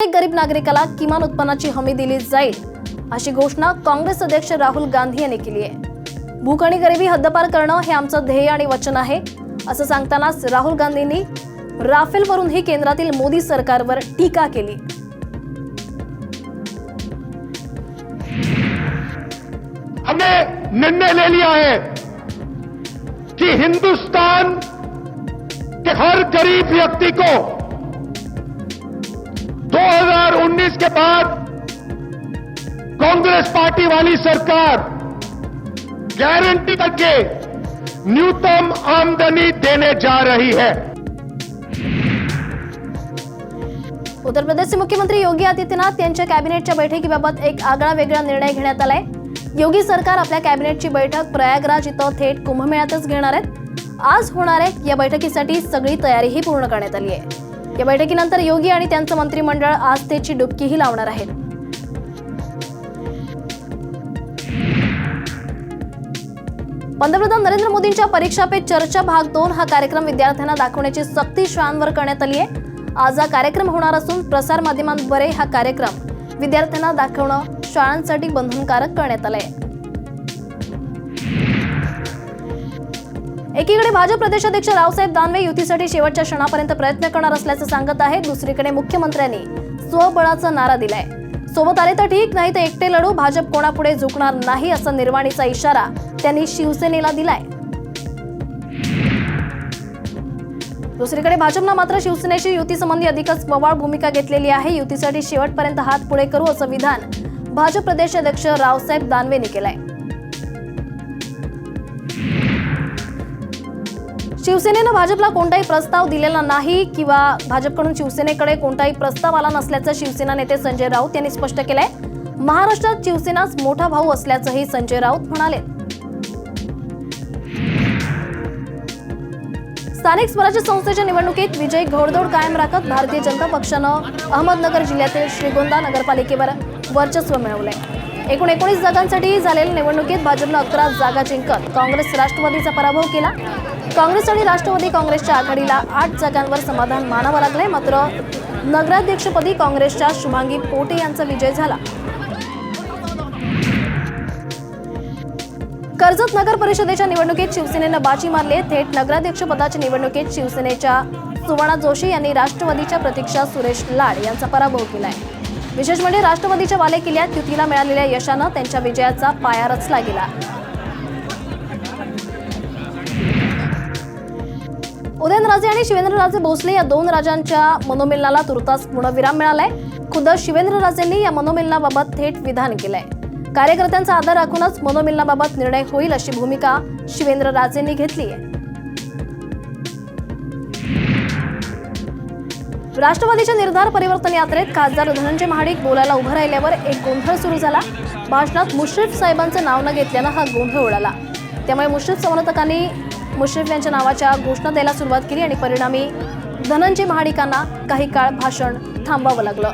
प्रत्येक गरीब नागरिकाला किमान उत्पन्नाची हमी दिली जाईल अशी घोषणा काँग्रेस अध्यक्ष राहुल गांधी यांनी केली आहे. भूक आणि गरिबी हद्दपार करणं हे आमचं ध्येय आणि वचन आहे असं सांगतानाच राहुल गांधींनी राफेलवरूनही केंद्रातील मोदी सरकारवर टीका केली. हमने निर्णय ले लिया है कि हिंदुस्तान के हर गरीब व्यक्ति को 2019 के बाद कांग्रेस पार्टी वाली सरकार गारंटी करके न्यूनतम आमदनी देने जा रही है। उत्तर प्रदेशचे मुख्यमंत्री योगी आदित्यनाथ यांच्या कॅबिनेटच्या बैठकीबाबत एक आगळा वेगळा निर्णय घेण्यात आलाय. योगी सरकार आपल्या कॅबिनेटची बैठक प्रयागराज इथं थेट कुंभमेळ्यातच घेणार आहेत. आज होणार आहे या बैठकीसाठी सगळी तयारीही पूर्ण करण्यात आली आहे. या बैठकीनंतर योगी आणि त्यांचं मंत्रिमंडळ आस्थेची डुबकीही लावणार आहेत. पंतप्रधान नरेंद्र मोदींच्या परीक्षा पे चर्चा भाग दोन हा कार्यक्रम विद्यार्थ्यांना दाखवण्याची सक्ती शाळांवर करण्यात आली आहे आज हा कार्यक्रम होणार असून प्रसार माध्यमांद्वारे हा कार्यक्रम विद्यार्थ्यांना दाखवणं शाळांसाठी बंधनकारक करण्यात आलं आहे एकीकडे भाजप प्रदेशाध्यक्ष रावसाहेब दानवे युतीसाठी शेवटच्या क्षणापर्यंत प्रयत्न करणार असल्याचं सांगत आहे दुसरीकडे मुख्यमंत्र्यांनी स्वबळाचा नारा दिलाय. सोबत आले तर ठीक नाही तर एकटे लढू भाजप कोणापुढे झुकणार नाही असा निर्वाणीचा इशारा त्यांनी शिवसेनेला दिलाय. दुसरीकडे भाजपनं मात्र शिवसेनेशी युतीसंबंधी अधिकच पवाळ भूमिका घेतलेली आहे. युतीसाठी शेवटपर्यंत हात पुढे करू असं विधान भाजप प्रदेशाध्यक्ष रावसाहेब दानवेंनी केलंय. शिवसेनेनं भाजपला कोणताही प्रस्ताव दिलेला नाही किंवा भाजपकडून शिवसेनेकडे कोणताही प्रस्ताव आला नसल्याचं शिवसेना नेते संजय राऊत यांनी स्पष्ट केलंय. महाराष्ट्रात शिवसेनाच मोठा भाऊ असल्याचंही संजय राऊत म्हणाले. स्थानिक स्वराज्य संस्थेच्या निवडणुकीत विजय घोडदौड कायम राखत भारतीय जनता पक्षानं अहमदनगर जिल्ह्यातील श्रीगोंदा नगरपालिकेवर वर्चस्व मिळवलंय. एकूण एकोणीस जागांसाठी झालेल्या निवडणुकीत भाजपनं अकरा जागा जिंकत. काँग्रेस राष्ट्रवादीचा पराभव केला. काँग्रेस आणि राष्ट्रवादी काँग्रेसच्या आघाडीला आठ जागांवर समाधान मानावं लागलंय. मात्र नगराध्यक्षपदी काँग्रेसच्या शुभांगी पोटे यांचा विजय झाला. कर्जत नगर परिषदेच्या निवडणुकीत शिवसेनेनं बाजी मारली थेट नगराध्यक्षपदाच्या निवडणुकीत शिवसेनेच्या सुवर्णा जोशी यांनी राष्ट्रवादीच्या प्रतीक्षा सुरेश लाड यांचा पराभव केलाय. विशेष म्हणजे राष्ट्रवादीच्या वाले किल्ल्यात युतीला मिळालेल्या यशानं त्यांच्या विजयाचा पाया रचला गेला. उदयनराजे आणि शिवेंद्रराजे भोसले या दोन राजांच्या मनोमिलनाला तुर्तास पूर्णविराम मिळालाय. खुद्द शिवेंद्रराजेंनी या मनोमिलनाबाबत थेट विधान केलंय. कार्यकर्त्यांचा आधार राखूनच मनोमिलनाबाबत निर्णय होईल अशी भूमिका शिवेंद्रराजेंनी घेतली आहे. राष्ट्रवादीच्या निर्धार परिवर्तन यात्रेत खासदार धनंजय महाडिक बोलायला उभं राहिल्यावर एक गोंधळ सुरू झाला. भाषणात मुश्रीफ साहेबांचं नाव न घेतल्यानं हा गोंधळ उडाला त्यामुळे मुश्रीफ समर्थकांनी मुश्रीफ यांच्या नावाच्या घोषणा द्यायला सुरुवात केली आणि परिणामी धनंजय महाडिकांना काही काळ भाषण थांबवावं लागलं.